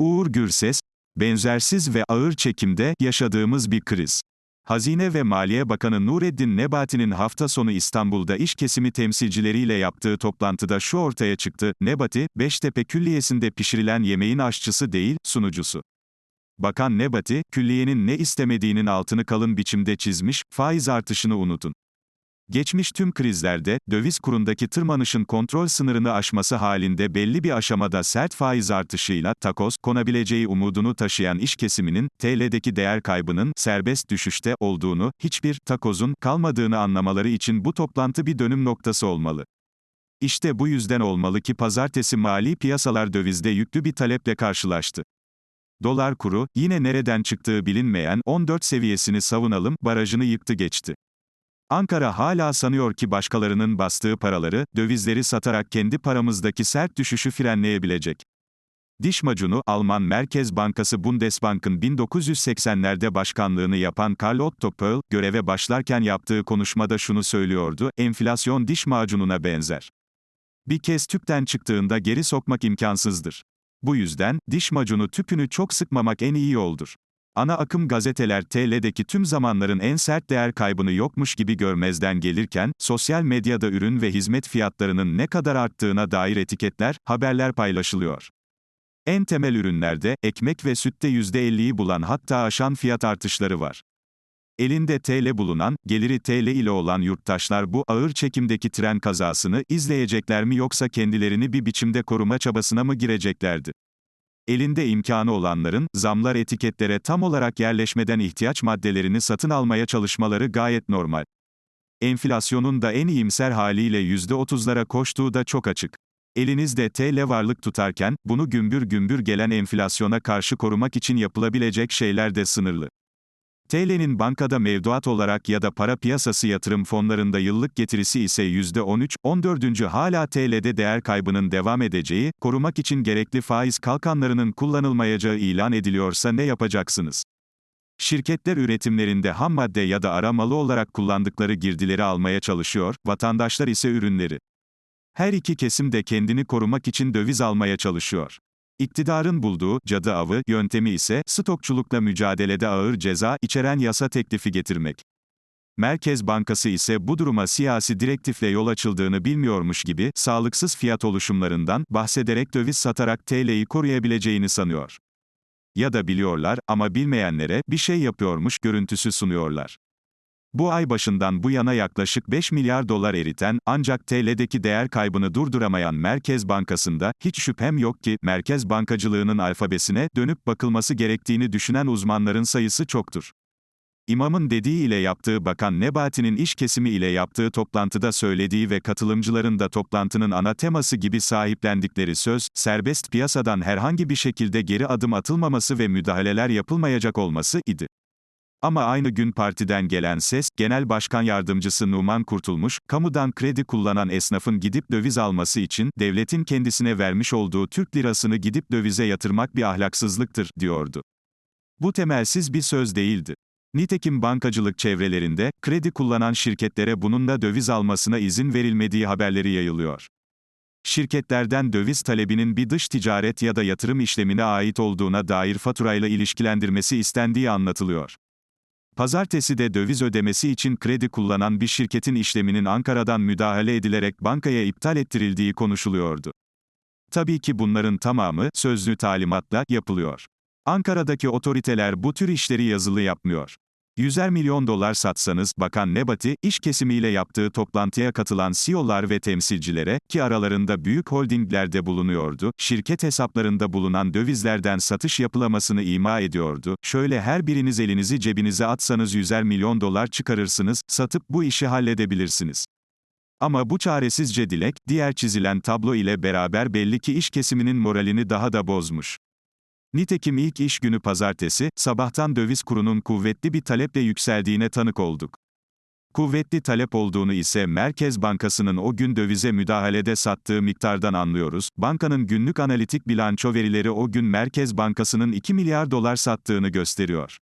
Uğur Gürses, benzersiz ve ağır çekimde yaşadığımız bir kriz. Hazine ve Maliye Bakanı Nureddin Nebati'nin hafta sonu İstanbul'da iş kesimi temsilcileriyle yaptığı toplantıda şu ortaya çıktı, Nebati, Beştepe Külliyesi'nde pişirilen yemeğin aşçısı değil, sunucusu. Bakan Nebati, külliyenin ne istemediğinin altını kalın biçimde çizmiş, faiz artışını unutun. Geçmiş tüm krizlerde, döviz kurundaki tırmanışın kontrol sınırını aşması halinde belli bir aşamada sert faiz artışıyla, takoz, konabileceği umudunu taşıyan iş kesiminin, TL'deki değer kaybının, serbest düşüşte olduğunu, hiçbir, takozun, kalmadığını anlamaları için bu toplantı bir dönüm noktası olmalı. İşte bu yüzden olmalı ki pazartesi mali piyasalar dövizde yüklü bir taleple karşılaştı. Dolar kuru, yine nereden çıktığı bilinmeyen 14 seviyesini savunalım, barajını yıktı geçti. Ankara hala sanıyor ki başkalarının bastığı paraları, dövizleri satarak kendi paramızdaki sert düşüşü frenleyebilecek. Diş macunu, Alman Merkez Bankası Bundesbank'ın 1980'lerde başkanlığını yapan Karl Otto Pöll, göreve başlarken yaptığı konuşmada şunu söylüyordu, enflasyon diş macununa benzer. Bir kez tüpten çıktığında geri sokmak imkansızdır. Bu yüzden, diş macunu tüpünü çok sıkmamak en iyi yoldur. Ana akım gazeteler TL'deki tüm zamanların en sert değer kaybını yokmuş gibi görmezden gelirken, sosyal medyada ürün ve hizmet fiyatlarının ne kadar arttığına dair etiketler, haberler paylaşılıyor. En temel ürünlerde, ekmek ve sütte %50'yi bulan hatta aşan fiyat artışları var. Elinde TL bulunan, geliri TL ile olan yurttaşlar bu ağır çekimdeki tren kazasını izleyecekler mi yoksa kendilerini bir biçimde koruma çabasına mı gireceklerdi? Elinde imkanı olanların, zamlar etiketlere tam olarak yerleşmeden ihtiyaç maddelerini satın almaya çalışmaları gayet normal. Enflasyonun da en iyimser haliyle %30'lara koştuğu da çok açık. Elinizde TL varlık tutarken, bunu gümbür gümbür gelen enflasyona karşı korumak için yapılabilecek şeyler de sınırlı. TL'nin bankada mevduat olarak ya da para piyasası yatırım fonlarında yıllık getirisi ise %13, 14. hala TL'de değer kaybının devam edeceği, korumak için gerekli faiz kalkanlarının kullanılmayacağı ilan ediliyorsa ne yapacaksınız? Şirketler üretimlerinde ham madde ya da ara malı olarak kullandıkları girdileri almaya çalışıyor, vatandaşlar ise ürünleri. Her iki kesim de kendini korumak için döviz almaya çalışıyor. İktidarın bulduğu cadı avı yöntemi ise stokçulukla mücadelede ağır ceza içeren yasa teklifi getirmek. Merkez Bankası ise bu duruma siyasi direktifle yol açıldığını bilmiyormuş gibi sağlıksız fiyat oluşumlarından bahsederek döviz satarak TL'yi koruyabileceğini sanıyor. Ya da biliyorlar ama bilmeyenlere bir şey yapıyormuş görüntüsü sunuyorlar. Bu ay başından bu yana yaklaşık 5 milyar dolar eriten, ancak TL'deki değer kaybını durduramayan Merkez Bankası'nda, hiç şüphem yok ki, merkez bankacılığının alfabesine dönüp bakılması gerektiğini düşünen uzmanların sayısı çoktur. İmamın dediği ile yaptığı Bakan Nebati'nin iş kesimi ile yaptığı toplantıda söylediği ve katılımcıların da toplantının ana teması gibi sahiplendikleri söz, serbest piyasadan herhangi bir şekilde geri adım atılmaması ve müdahaleler yapılmayacak olması idi. Ama aynı gün partiden gelen ses, Genel Başkan Yardımcısı Numan Kurtulmuş, kamudan kredi kullanan esnafın gidip döviz alması için, devletin kendisine vermiş olduğu Türk lirasını gidip dövize yatırmak bir ahlaksızlıktır, diyordu. Bu temelsiz bir söz değildi. Nitekim bankacılık çevrelerinde, kredi kullanan şirketlere bununla döviz almasına izin verilmediği haberleri yayılıyor. Şirketlerden döviz talebinin bir dış ticaret ya da yatırım işlemine ait olduğuna dair faturayla ilişkilendirmesi istendiği anlatılıyor. Pazartesi de döviz ödemesi için kredi kullanan bir şirketin işleminin Ankara'dan müdahale edilerek bankaya iptal ettirildiği konuşuluyordu. Tabii ki bunların tamamı sözlü talimatla yapılıyor. Ankara'daki otoriteler bu tür işleri yazılı yapmıyor. Yüzer milyon dolar satsanız, Bakan Nebati, iş kesimiyle yaptığı toplantıya katılan CEO'lar ve temsilcilere, ki aralarında büyük holdingler de bulunuyordu, şirket hesaplarında bulunan dövizlerden satış yapılamasını ima ediyordu, şöyle her biriniz elinizi cebinize atsanız yüzer milyon dolar çıkarırsınız, satıp bu işi halledebilirsiniz. Ama bu çaresizce dilek, diğer çizilen tablo ile beraber belli ki iş kesiminin moralini daha da bozmuş. Nitekim ilk iş günü pazartesi, sabahtan döviz kurunun kuvvetli bir taleple yükseldiğine tanık olduk. Kuvvetli talep olduğunu ise Merkez Bankası'nın o gün dövize müdahalede sattığı miktardan anlıyoruz. Bankanın günlük analitik bilanço verileri o gün Merkez Bankası'nın 2 milyar dolar sattığını gösteriyor.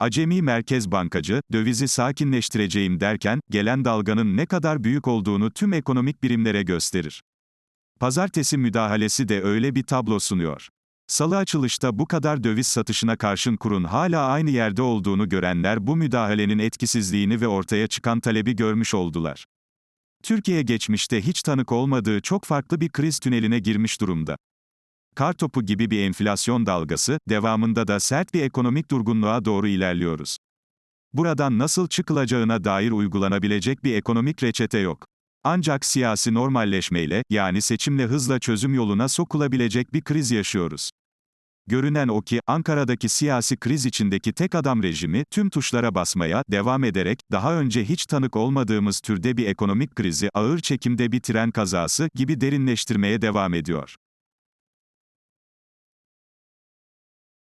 Acemi merkez bankacı, dövizi sakinleştireceğim derken, gelen dalganın ne kadar büyük olduğunu tüm ekonomik birimlere gösterir. Pazartesi müdahalesi de öyle bir tablo sunuyor. Salı açılışta bu kadar döviz satışına karşın kurun hala aynı yerde olduğunu görenler bu müdahalenin etkisizliğini ve ortaya çıkan talebi görmüş oldular. Türkiye geçmişte hiç tanık olmadığı çok farklı bir kriz tüneline girmiş durumda. Kartopu gibi bir enflasyon dalgası, devamında da sert bir ekonomik durgunluğa doğru ilerliyoruz. Buradan nasıl çıkılacağına dair uygulanabilecek bir ekonomik reçete yok. Ancak siyasi normalleşmeyle, yani seçimle hızla çözüm yoluna sokulabilecek bir kriz yaşıyoruz. Görünen o ki, Ankara'daki siyasi kriz içindeki tek adam rejimi, tüm tuşlara basmaya devam ederek, daha önce hiç tanık olmadığımız türde bir ekonomik krizi ağır çekimde bir tren kazası gibi derinleştirmeye devam ediyor.